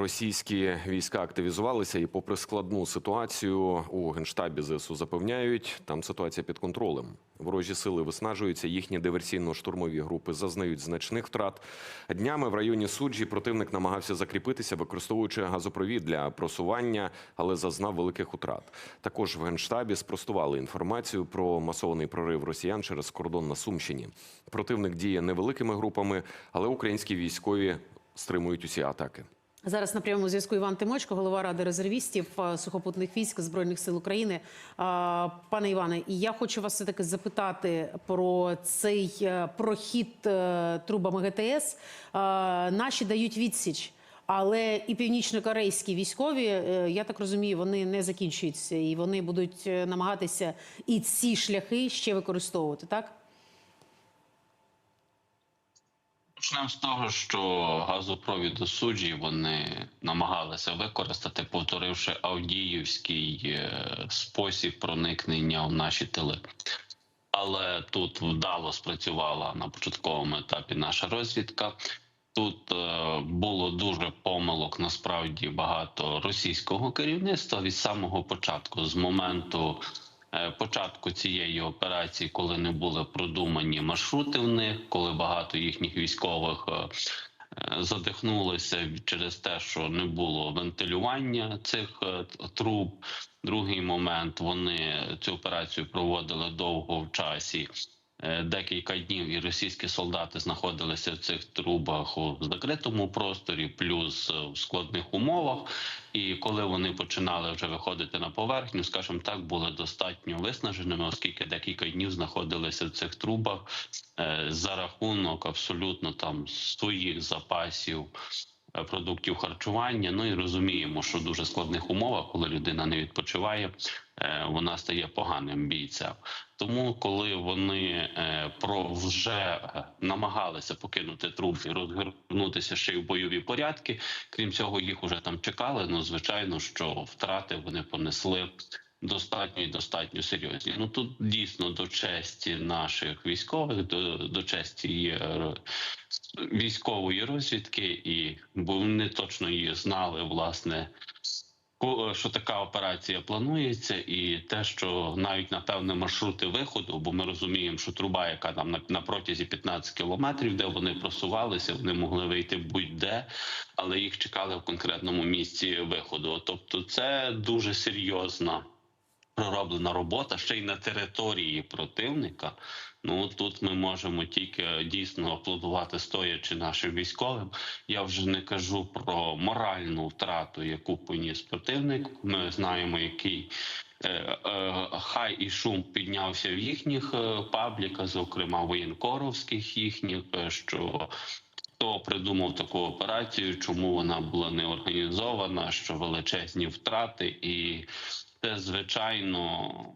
Російські війська активізувалися, і, попри складну ситуацію, у генштабі ЗСУ запевняють, там ситуація під контролем. Ворожі сили виснажуються, їхні диверсійно-штурмові групи зазнають значних втрат. Днями в районі суджі противник намагався закріпитися, використовуючи газопровід для просування, але зазнав великих утрат. Також в генштабі спростували інформацію про масований прорив росіян через кордон на Сумщині. Противник діє невеликими групами, але українські військові стримують усі атаки. Зараз на прямому зв'язку Іван Тимочко, голова ради резервістів е, сухопутних військ збройних сил України. Пане Іване, я хочу вас все таки запитати про цей е, прохід е, трубами ГТС. Наші дають відсіч. Але і північнокорейські військові, е, я так розумію, вони не закінчуються і вони будуть е, намагатися і ці шляхи ще використовувати, так? Почнемо з того, що газопровід до суджі вони намагалися використати, повторивши Авдіївський е, спосіб проникнення в наші тили. Але тут вдало спрацювала на початковому етапі наша розвідка. Тут е, було дуже помилок. Насправді багато російського керівництва від самого початку, з моменту початку цієї операції, коли не були продумані маршрути в них, коли багато їхніх військових е, е, задихнулися через те, що не було вентилювання цих е, труб. Другий момент вони цю операцію проводили довго в часі. Е, Декілька днів і російські солдати знаходилися в цих трубах у закритому просторі, плюс е, в складних умовах. І коли вони починали вже виходити на поверхню, скажімо так, були достатньо виснаженими, оскільки декілька днів знаходилися в цих трубах е, за рахунок абсолютно там своїх запасів продуктів харчування. Ну і розуміємо, що в дуже складних умовах, коли людина не відпочиває, вона стає поганим бійцем. Тому, коли вони е, про вже е, намагалися покинути труп і розгорнутися ще й в бойові порядки, крім цього, їх уже там чекали. Ну звичайно, що втрати вони понесли. Достатньо і достатньо серйозні. Ну тут дійсно до честі наших військових, до, до честі е, військової розвідки, і бо вони точно її знали, власне, що така операція планується, і те, що навіть на певні маршрути виходу, бо ми розуміємо, що труба, яка там на, на протязі 15 кілометрів, де вони просувалися, вони могли вийти будь-де, але їх чекали в конкретному місці виходу. Тобто, це дуже серйозна пророблена робота ще й на території противника. Ну тут ми можемо тільки дійсно аплодувати стоячи нашим військовим. Я вже не кажу про моральну втрату, яку поніс противник. Ми знаємо, який. е, е, Хай і шум піднявся в їхніх е, пабліках, зокрема воєнкоровських їхніх, е, що хто придумав таку операцію, чому вона була не організована, що величезні втрати, і це звичайно.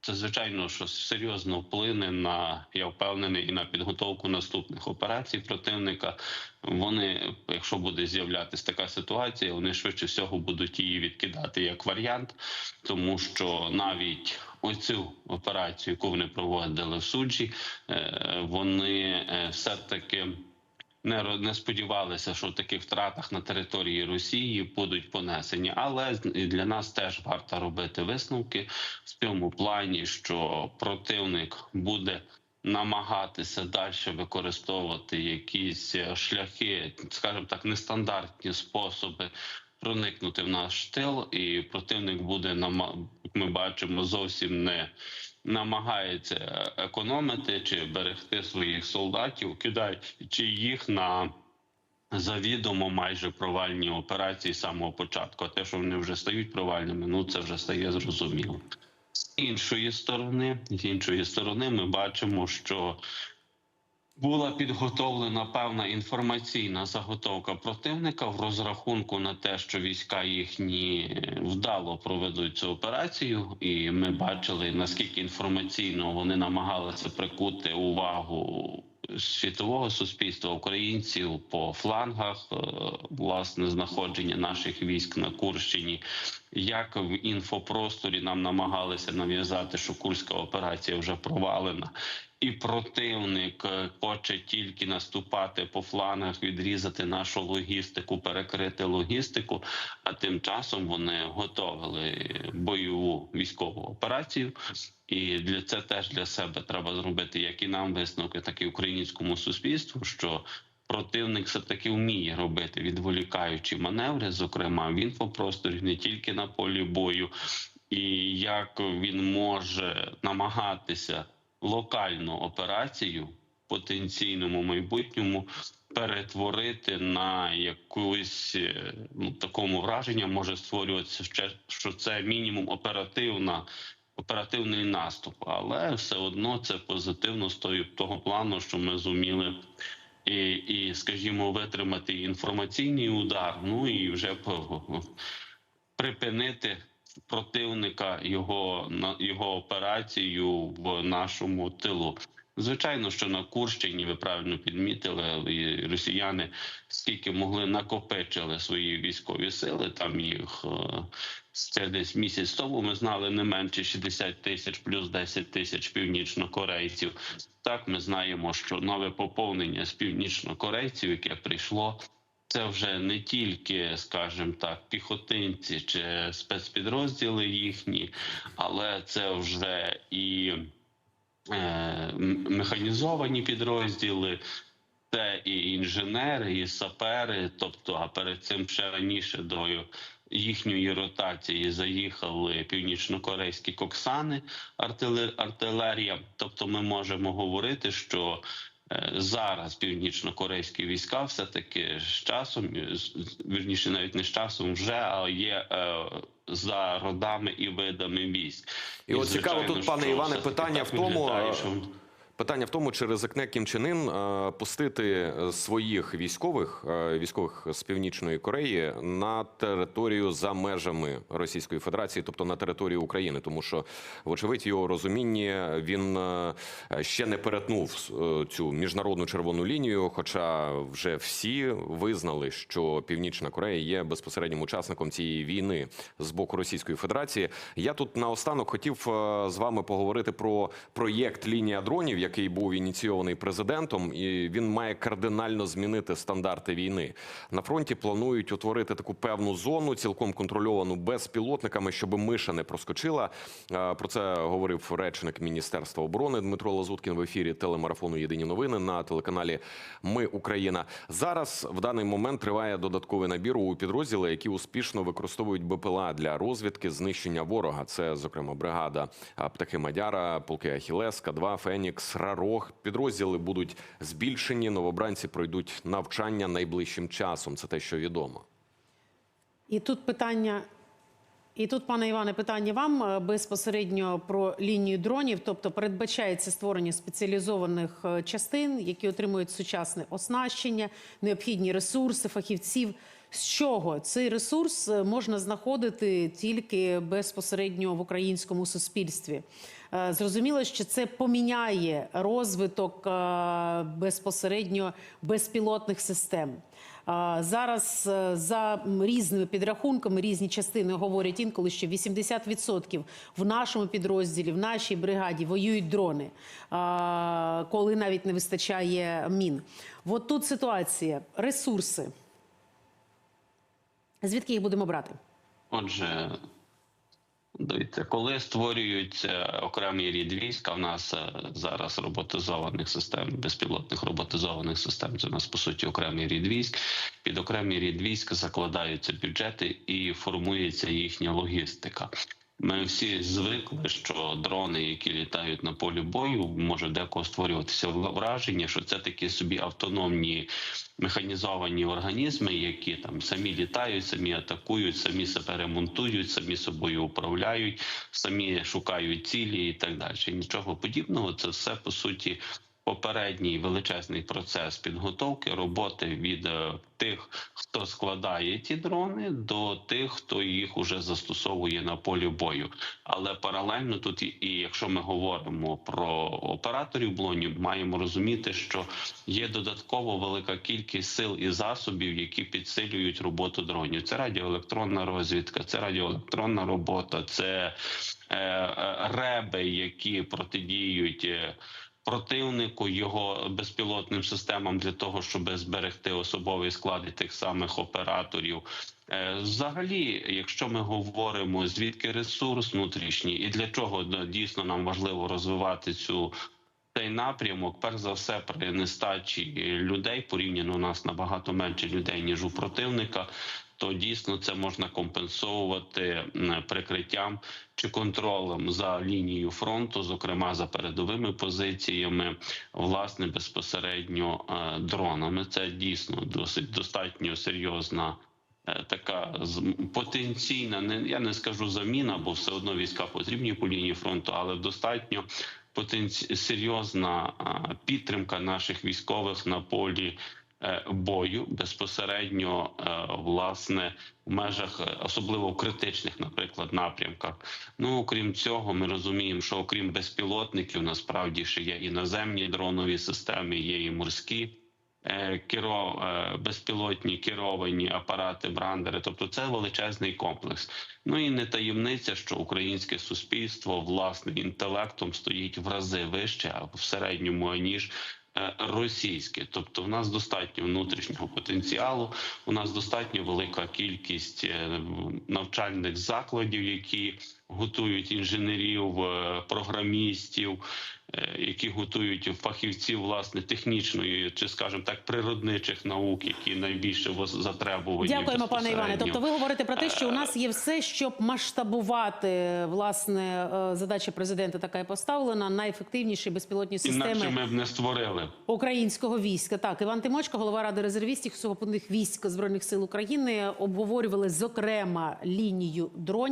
Це звичайно, що серйозно вплине на я впевнений і на підготовку наступних операцій противника. Вони, якщо буде з'являтися така ситуація, вони швидше всього будуть її відкидати як варіант, тому що навіть оцю операцію, яку вони проводили в суджі, е, вони е, все таки не, не сподівалися, що в таких втратах на території Росії будуть понесені. Але для нас теж варто робити висновки в цьому плані, що противник буде намагатися далі використовувати якісь е, шляхи, скажімо так, нестандартні способи. Проникнути в наш тил, і противник буде нама- ми бачимо, зовсім не намагається економити чи берегти своїх солдатів, кидаючи їх на завідомо майже провальні операції з самого початку. А те, що вони вже стають провальними, ну це вже стає зрозуміло. З іншої сторони, з іншої сторони, ми бачимо, що була підготовлена певна інформаційна заготовка противника в розрахунку на те, що війська їхні вдало проведуть цю операцію, і ми бачили наскільки інформаційно вони намагалися прикути увагу світового суспільства українців по флангах, е, власне, знаходження наших військ на Курщині. Як в інфопросторі нам намагалися нав'язати, що курська операція вже провалена, і противник е, хоче тільки наступати по флангах, відрізати нашу логістику, перекрити логістику. А тим часом вони готовили бойову військову операцію. І для це теж для себе треба зробити як і нам висновки, так і українському суспільству, що противник все таки вміє робити відволікаючі маневри, зокрема в інфопросторі, не тільки на полі бою, і як він може намагатися локальну операцію в потенційному майбутньому перетворити на якусь е, ну, такому враження може створюватися ще, що це мінімум оперативна. Оперативний наступ, але все одно це позитивно з того плану, що ми зуміли і, і скажімо, витримати інформаційний удар. Ну і вже припинити противника його на його операцію в нашому тилу. Звичайно, що на Курщині ви правильно підмітили, і росіяни скільки могли накопичили свої військові сили. Там їх е, ще десь місяць тому ми знали не менше 60 тисяч плюс 10 тисяч північнокорейців. Так ми знаємо, що нове поповнення з північнокорейців, яке прийшло, це вже не тільки, скажімо так, піхотинці чи спецпідрозділи їхні, але це вже і е, механізовані підрозділи. Це і інженери, і сапери. Тобто, а перед цим ще раніше до їхньої ротації заїхали північнокорейські коксани, артилер- артилерія. Тобто, ми можемо говорити, що зараз північно-корейські війська все таки з часом, е, вірніше, навіть не з часом, вже а є е, за родами і видами військ. І от цікаво тут, пане Іване, питання в тому, е, що Питання в тому, чи ризикне Кім е, пустити своїх військових е, військових з північної Кореї на територію за межами Російської Федерації, тобто на територію України, тому що вочевидь його розумінні він е, ще не перетнув е, цю міжнародну червону лінію. Хоча вже всі визнали, що Північна Корея є безпосереднім учасником цієї війни з боку Російської Федерації. Я тут наостанок хотів е, з вами поговорити про проєкт лінія дронів, який був ініційований президентом, і він має кардинально змінити стандарти війни. На фронті планують утворити таку певну зону, цілком контрольовану безпілотниками, щоб миша не проскочила. Е, Про це говорив речник Міністерства оборони Дмитро Лазуткін в ефірі телемарафону Єдині новини на телеканалі Ми Україна. Зараз в даний момент триває додатковий набір у підрозділи, які успішно використовують БПЛА для розвідки знищення ворога. Це, зокрема, бригада птахи Мадяра, полки Ахілес, К2, Фенікс, Рарог. Підрозділи будуть збільшені. Новобранці пройдуть навчання найближчим часом. Це те, що відомо. І тут питання. І тут, пане Іване, питання вам е, безпосередньо про лінію дронів. Тобто передбачається створення спеціалізованих е, частин, які отримують сучасне оснащення, необхідні ресурси, фахівців. З чого цей ресурс е, можна знаходити тільки безпосередньо в українському суспільстві? Е, Зрозуміло, що це поміняє розвиток е, безпосередньо безпілотних систем. Зараз е, за різними підрахунками різні частини говорять інколи, що 80% в нашому підрозділі, в нашій бригаді воюють дрони, коли навіть не вистачає мін. От тут ситуація, ресурси. Звідки їх будемо брати? Отже, дивіться, коли створюються окремий рід війська, в нас е, зараз роботизованих систем, безпілотних роботизованих систем, це у нас по суті окремий рід військ. Під окремий рід військ закладаються бюджети і формується їхня логістика. Ми всі звикли, що дрони, які літають на полі бою, може декого створюватися враження, що це такі собі автономні механізовані організми, які там самі літають, самі атакують, самі себе ремонтують, самі собою управляють, самі шукають цілі і так далі. Нічого подібного. Це все по суті. Попередній величезний процес підготовки роботи від е, тих, хто складає ті дрони, до тих, хто їх уже застосовує на полі бою. Але паралельно тут, і, якщо ми говоримо про операторів блонів, маємо розуміти, що є додатково велика кількість сил і засобів, які підсилюють роботу дронів. Це радіоелектронна розвідка, це радіоелектронна робота, це е, е, реби, які протидіють. Противнику, його безпілотним системам для того, щоб зберегти особовий склад і тих самих операторів. Е, Взагалі, якщо ми говоримо звідки ресурс внутрішній і для чого дійсно нам важливо розвивати цю цей напрямок, перш за все, при нестачі людей порівняно у нас набагато менше людей ніж у противника. То дійсно це можна компенсовувати прикриттям чи контролем за лінією фронту, зокрема за передовими позиціями, власне, безпосередньо е, дронами. Це дійсно досить достатньо серйозна. е, Така потенційна, не я не скажу заміна, бо все одно війська потрібні по лінії фронту, але достатньо потенці... серйозна підтримка наших військових на полі бою безпосередньо е, власне в межах е, особливо в критичних, наприклад, напрямках. Ну окрім цього, ми розуміємо, що окрім безпілотників, насправді ще є і наземні дронові системи, є і морські. е, Керо е, безпілотні керовані апарати, брандери, тобто це величезний комплекс. Ну і не таємниця, що українське суспільство власне інтелектом стоїть в рази вище або в середньому аніж е, російське. Тобто, в нас достатньо внутрішнього потенціалу. У нас достатньо велика кількість е, навчальних закладів, які готують інженерів, е, програмістів, е, які готують фахівців власне технічної чи, скажімо так, природничих наук, які найбільше затребувані. Дякуємо, пане Іване. Тобто, ви говорите про те, що у нас є все, щоб масштабувати власне е, задача президента така і поставлена найефективніші безпілотні Інакше системи ми б не створили. українського війська. Так, Іван Тимочко, голова ради резервістів сухопутних військ збройних сил України, обговорювали зокрема лінію дронів.